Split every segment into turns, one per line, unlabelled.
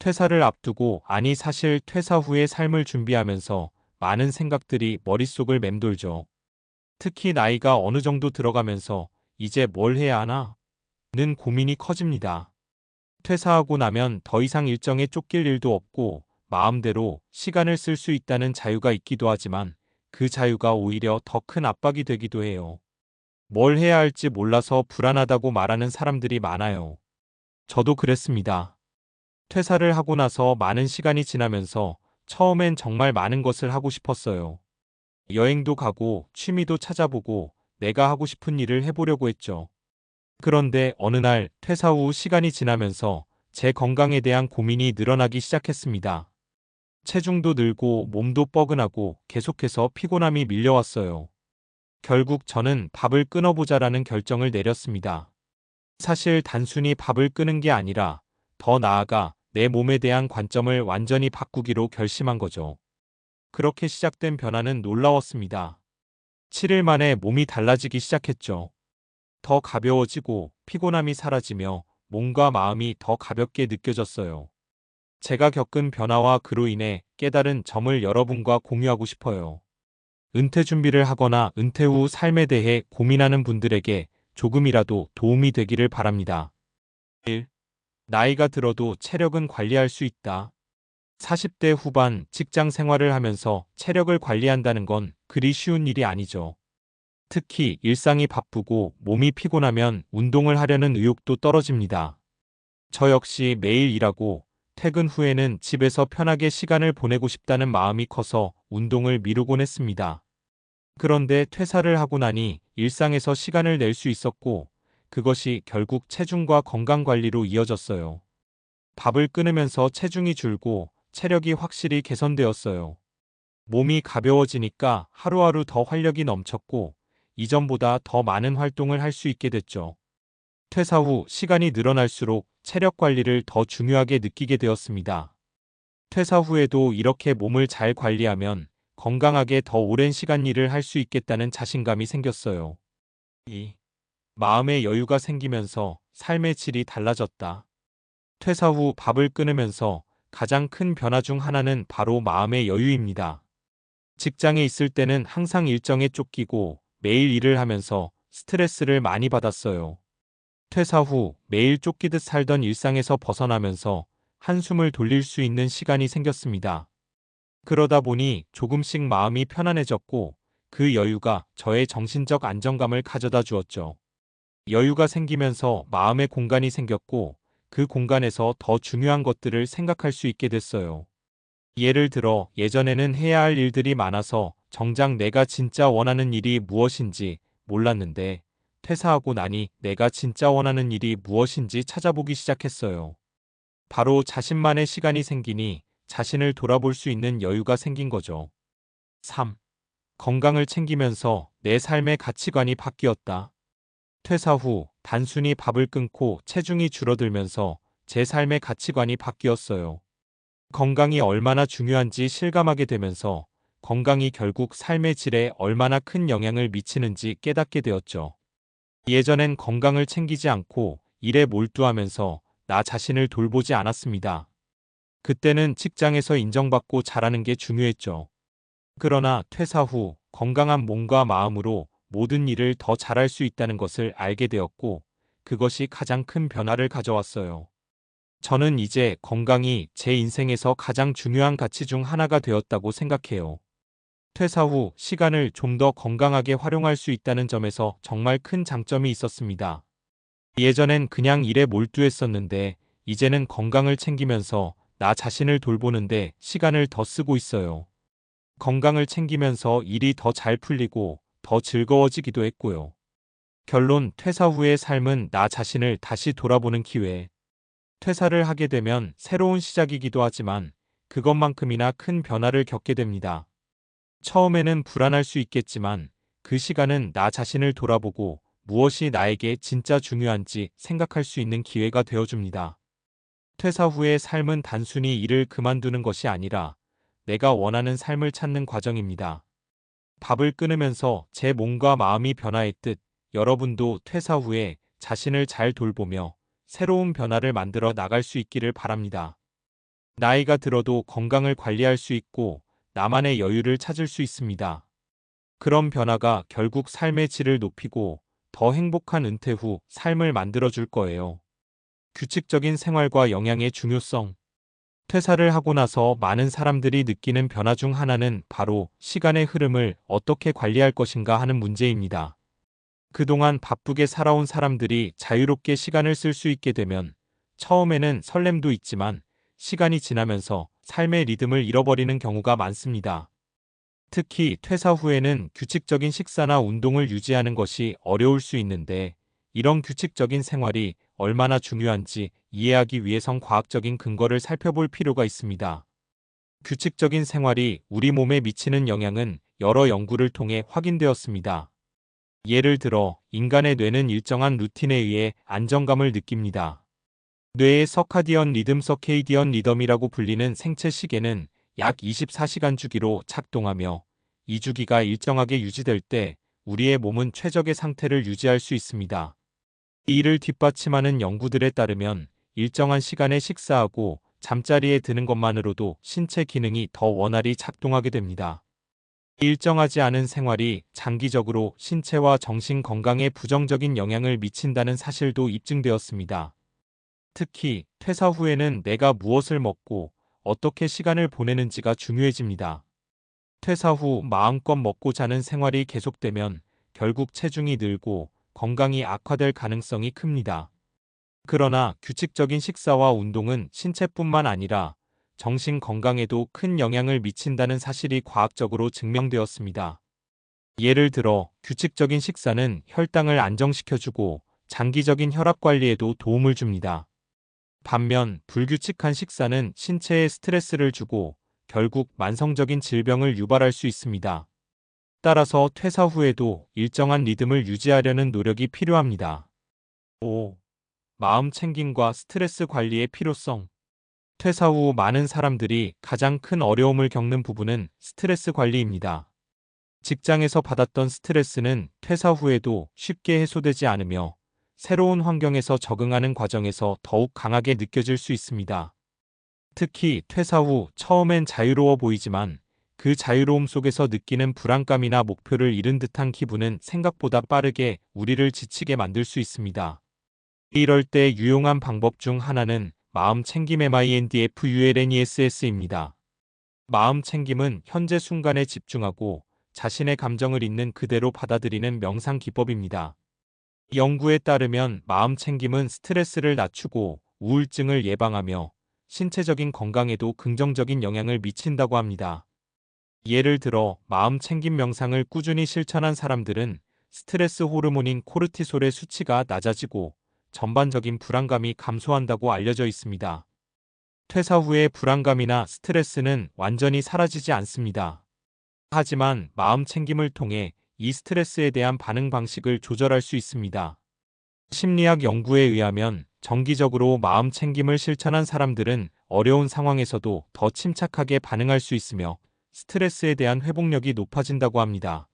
퇴사를 앞두고 아니 사실 퇴사 후의 삶을 준비하면서 많은 생각들이 머릿속을 맴돌죠. 특히 나이가 어느 정도 들어가면서 이제 뭘 해야 하나? 는 고민이 커집니다. 퇴사하고 나면 더 이상 일정에 쫓길 일도 없고 마음대로 시간을 쓸 수 있다는 자유가 있기도 하지만 그 자유가 오히려 더 큰 압박이 되기도 해요. 뭘 해야 할지 몰라서 불안하다고 말하는 사람들이 많아요. 저도 그랬습니다. 퇴사를 하고 나서 많은 시간이 지나면서 처음엔 정말 많은 것을 하고 싶었어요. 여행도 가고 취미도 찾아보고 내가 하고 싶은 일을 해보려고 했죠. 그런데 어느 날 퇴사 후 시간이 지나면서 제 건강에 대한 고민이 늘어나기 시작했습니다. 체중도 늘고 몸도 뻐근하고 계속해서 피곤함이 밀려왔어요. 결국 저는 밥을 끊어보자라는 결정을 내렸습니다. 사실 단순히 밥을 끊은 게 아니라 더 나아가 내 몸에 대한 관점을 완전히 바꾸기로 결심한 거죠. 그렇게 시작된 변화는 놀라웠습니다. 7일 만에 몸이 달라지기 시작했죠. 더 가벼워지고 피곤함이 사라지며 몸과 마음이 더 가볍게 느껴졌어요. 제가 겪은 변화와 그로 인해 깨달은 점을 여러분과 공유하고 싶어요. 은퇴 준비를 하거나 은퇴 후 삶에 대해 고민하는 분들에게 조금이라도 도움이 되기를 바랍니다. 1. 나이가 들어도 체력은 관리할 수 있다. 40대 후반 직장 생활을 하면서 체력을 관리한다는 건 그리 쉬운 일이 아니죠. 특히 일상이 바쁘고 몸이 피곤하면 운동을 하려는 의욕도 떨어집니다. 저 역시 매일 일하고 퇴근 후에는 집에서 편하게 시간을 보내고 싶다는 마음이 커서 운동을 미루곤 했습니다. 그런데 퇴사를 하고 나니 일상에서 시간을 낼 수 있었고 그것이 결국 체중과 건강 관리로 이어졌어요. 밥을 끊으면서 체중이 줄고 체력이 확실히 개선되었어요. 몸이 가벼워지니까 하루하루 더 활력이 넘쳤고 이전보다 더 많은 활동을 할 수 있게 됐죠. 퇴사 후 시간이 늘어날수록 체력 관리를 더 중요하게 느끼게 되었습니다. 퇴사 후에도 이렇게 몸을 잘 관리하면 건강하게 더 오랜 시간 일을 할 수 있겠다는 자신감이 생겼어요. 2. 마음의 여유가 생기면서 삶의 질이 달라졌다. 퇴사 후 밥을 끊으면서 가장 큰 변화 중 하나는 바로 마음의 여유입니다. 직장에 있을 때는 항상 일정에 쫓기고 매일 일을 하면서 스트레스를 많이 받았어요. 퇴사 후 매일 쫓기듯 살던 일상에서 벗어나면서 한숨을 돌릴 수 있는 시간이 생겼습니다. 그러다 보니 조금씩 마음이 편안해졌고 그 여유가 저의 정신적 안정감을 가져다 주었죠. 여유가 생기면서 마음의 공간이 생겼고 그 공간에서 더 중요한 것들을 생각할 수 있게 됐어요. 예를 들어 예전에는 해야 할 일들이 많아서 정작 내가 진짜 원하는 일이 무엇인지 몰랐는데 퇴사하고 나니 내가 진짜 원하는 일이 무엇인지 찾아보기 시작했어요. 바로 자신만의 시간이 생기니 자신을 돌아볼 수 있는 여유가 생긴 거죠. 3. 건강을 챙기면서 내 삶의 가치관이 바뀌었다. 퇴사 후 단순히 밥을 끊고 체중이 줄어들면서 제 삶의 가치관이 바뀌었어요. 건강이 얼마나 중요한지 실감하게 되면서 건강이 결국 삶의 질에 얼마나 큰 영향을 미치는지 깨닫게 되었죠. 예전엔 건강을 챙기지 않고 일에 몰두하면서 나 자신을 돌보지 않았습니다. 그때는 직장에서 인정받고 잘하는 게 중요했죠. 그러나 퇴사 후 건강한 몸과 마음으로 모든 일을 더 잘할 수 있다는 것을 알게 되었고 그것이 가장 큰 변화를 가져왔어요. 저는 이제 건강이 제 인생에서 가장 중요한 가치 중 하나가 되었다고 생각해요. 퇴사 후 시간을 좀 더 건강하게 활용할 수 있다는 점에서 정말 큰 장점이 있었습니다. 예전엔 그냥 일에 몰두했었는데 이제는 건강을 챙기면서 나 자신을 돌보는데 시간을 더 쓰고 있어요. 건강을 챙기면서 일이 더 잘 풀리고 더 즐거워지기도 했고요. 결론 퇴사 후의 삶은 나 자신을 다시 돌아보는 기회. 퇴사를 하게 되면 새로운 시작이기도 하지만 그것만큼이나 큰 변화를 겪게 됩니다. 처음에는 불안할 수 있겠지만 그 시간은 나 자신을 돌아보고 무엇이 나에게 진짜 중요한지 생각할 수 있는 기회가 되어줍니다. 퇴사 후의 삶은 단순히 일을 그만두는 것이 아니라 내가 원하는 삶을 찾는 과정입니다. 밥을 끊으면서 제 몸과 마음이 변화했듯 여러분도 퇴사 후에 자신을 잘 돌보며 새로운 변화를 만들어 나갈 수 있기를 바랍니다. 나이가 들어도 건강을 관리할 수 있고 나만의 여유를 찾을 수 있습니다. 그런 변화가 결국 삶의 질을 높이고 더 행복한 은퇴 후 삶을 만들어 줄 거예요. 규칙적인 생활과 영양의 중요성. 퇴사를 하고 나서 많은 사람들이 느끼는 변화 중 하나는 바로 시간의 흐름을 어떻게 관리할 것인가 하는 문제입니다. 그동안 바쁘게 살아온 사람들이 자유롭게 시간을 쓸 수 있게 되면 처음에는 설렘도 있지만 시간이 지나면서 삶의 리듬을 잃어버리는 경우가 많습니다. 특히 퇴사 후에는 규칙적인 식사나 운동을 유지하는 것이 어려울 수 있는데 이런 규칙적인 생활이 얼마나 중요한지 이해하기 위해선 과학적인 근거를 살펴볼 필요가 있습니다. 규칙적인 생활이 우리 몸에 미치는 영향은 여러 연구를 통해 확인되었습니다. 예를 들어 인간의 뇌는 일정한 루틴에 의해 안정감을 느낍니다. 뇌의 서카디언 리듬 서케이디언 리덤이라고 불리는 생체 시계는 약 24시간 주기로 작동하며 이 주기가 일정하게 유지될 때 우리의 몸은 최적의 상태를 유지할 수 있습니다. 이를 뒷받침하는 연구들에 따르면 일정한 시간에 식사하고 잠자리에 드는 것만으로도 신체 기능이 더 원활히 작동하게 됩니다. 일정하지 않은 생활이 장기적으로 신체와 정신 건강에 부정적인 영향을 미친다는 사실도 입증되었습니다. 특히 퇴사 후에는 내가 무엇을 먹고 어떻게 시간을 보내는지가 중요해집니다. 퇴사 후 마음껏 먹고 자는 생활이 계속되면 결국 체중이 늘고 건강이 악화될 가능성이 큽니다. 그러나 규칙적인 식사와 운동은 신체뿐만 아니라 정신 건강에도 큰 영향을 미친다는 사실이 과학적으로 증명되었습니다. 예를 들어 규칙적인 식사는 혈당을 안정시켜주고 장기적인 혈압 관리에도 도움을 줍니다. 반면 불규칙한 식사는 신체에 스트레스를 주고 결국 만성적인 질병을 유발할 수 있습니다. 따라서 퇴사 후에도 일정한 리듬을 유지하려는 노력이 필요합니다. 5. 마음 챙김과 스트레스 관리의 필요성. 퇴사 후 많은 사람들이 가장 큰 어려움을 겪는 부분은 스트레스 관리입니다. 직장에서 받았던 스트레스는 퇴사 후에도 쉽게 해소되지 않으며 새로운 환경에서 적응하는 과정에서 더욱 강하게 느껴질 수 있습니다. 특히 퇴사 후 처음엔 자유로워 보이지만 그 자유로움 속에서 느끼는 불안감이나 목표를 잃은 듯한 기분은 생각보다 빠르게 우리를 지치게 만들 수 있습니다. 이럴 때 유용한 방법 중 하나는 마음 챙김 MINDFULNESS입니다. 마음 챙김은 현재 순간에 집중하고 자신의 감정을 있는 그대로 받아들이는 명상 기법입니다. 연구에 따르면 마음 챙김은 스트레스를 낮추고 우울증을 예방하며 신체적인 건강에도 긍정적인 영향을 미친다고 합니다. 예를 들어 마음 챙김 명상을 꾸준히 실천한 사람들은 스트레스 호르몬인 코르티솔의 수치가 낮아지고 전반적인 불안감이 감소한다고 알려져 있습니다. 퇴사 후의 불안감이나 스트레스는 완전히 사라지지 않습니다. 하지만 마음 챙김을 통해 이 스트레스에 대한 반응 방식을 조절할 수 있습니다. 심리학 연구에 의하면 정기적으로 마음 챙김을 실천한 사람들은 어려운 상황에서도 더 침착하게 반응할 수 있으며 스트레스에 대한 회복력이 높아진다고 합니다.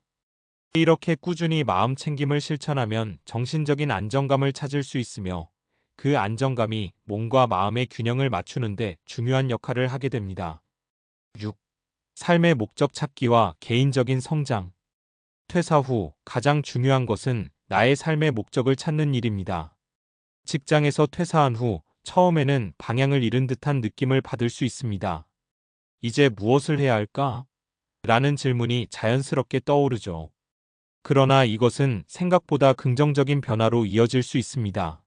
이렇게 꾸준히 마음 챙김을 실천하면 정신적인 안정감을 찾을 수 있으며 그 안정감이 몸과 마음의 균형을 맞추는데 중요한 역할을 하게 됩니다. 6. 삶의 목적 찾기와 개인적인 성장. 퇴사 후 가장 중요한 것은 나의 삶의 목적을 찾는 일입니다. 직장에서 퇴사한 후 처음에는 방향을 잃은 듯한 느낌을 받을 수 있습니다. 이제 무엇을 해야 할까? 라는 질문이 자연스럽게 떠오르죠. 그러나 이것은 생각보다 긍정적인 변화로 이어질 수 있습니다.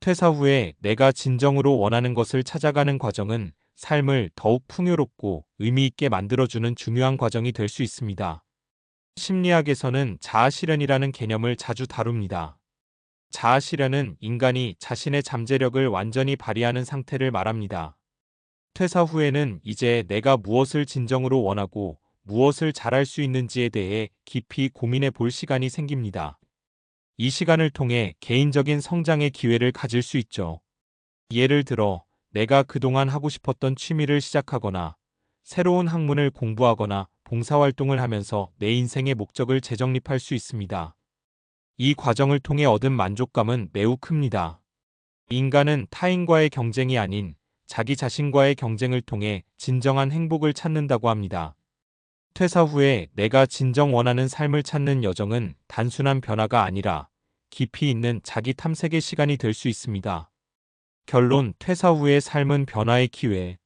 퇴사 후에 내가 진정으로 원하는 것을 찾아가는 과정은 삶을 더욱 풍요롭고 의미 있게 만들어주는 중요한 과정이 될 수 있습니다. 심리학에서는 자아실현이라는 개념을 자주 다룹니다. 자아실현은 인간이 자신의 잠재력을 완전히 발휘하는 상태를 말합니다. 퇴사 후에는 이제 내가 무엇을 진정으로 원하고 무엇을 잘할 수 있는지에 대해 깊이 고민해 볼 시간이 생깁니다. 이 시간을 통해 개인적인 성장의 기회를 가질 수 있죠. 예를 들어 내가 그동안 하고 싶었던 취미를 시작하거나 새로운 학문을 공부하거나 봉사활동을 하면서 내 인생의 목적을 재정립할 수 있습니다. 이 과정을 통해 얻은 만족감은 매우 큽니다. 인간은 타인과의 경쟁이 아닌 자기 자신과의 경쟁을 통해 진정한 행복을 찾는다고 합니다. 퇴사 후에 내가 진정 원하는 삶을 찾는 여정은 단순한 변화가 아니라 깊이 있는 자기 탐색의 시간이 될 수 있습니다. 결론 퇴사 후의 삶은 변화의 기회.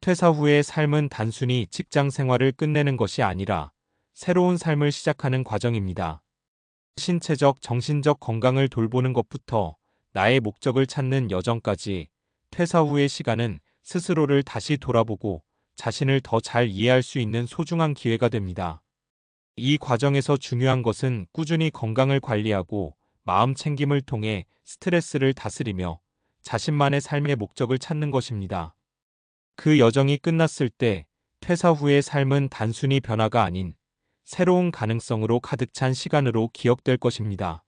퇴사 후의 삶은 단순히 직장 생활을 끝내는 것이 아니라 새로운 삶을 시작하는 과정입니다. 신체적, 정신적 건강을 돌보는 것부터 나의 목적을 찾는 여정까지 퇴사 후의 시간은 스스로를 다시 돌아보고 자신을 더 잘 이해할 수 있는 소중한 기회가 됩니다. 이 과정에서 중요한 것은 꾸준히 건강을 관리하고 마음 챙김을 통해 스트레스를 다스리며 자신만의 삶의 목적을 찾는 것입니다. 그 여정이 끝났을 때 퇴사 후의 삶은 단순히 변화가 아닌 새로운 가능성으로 가득 찬 시간으로 기억될 것입니다.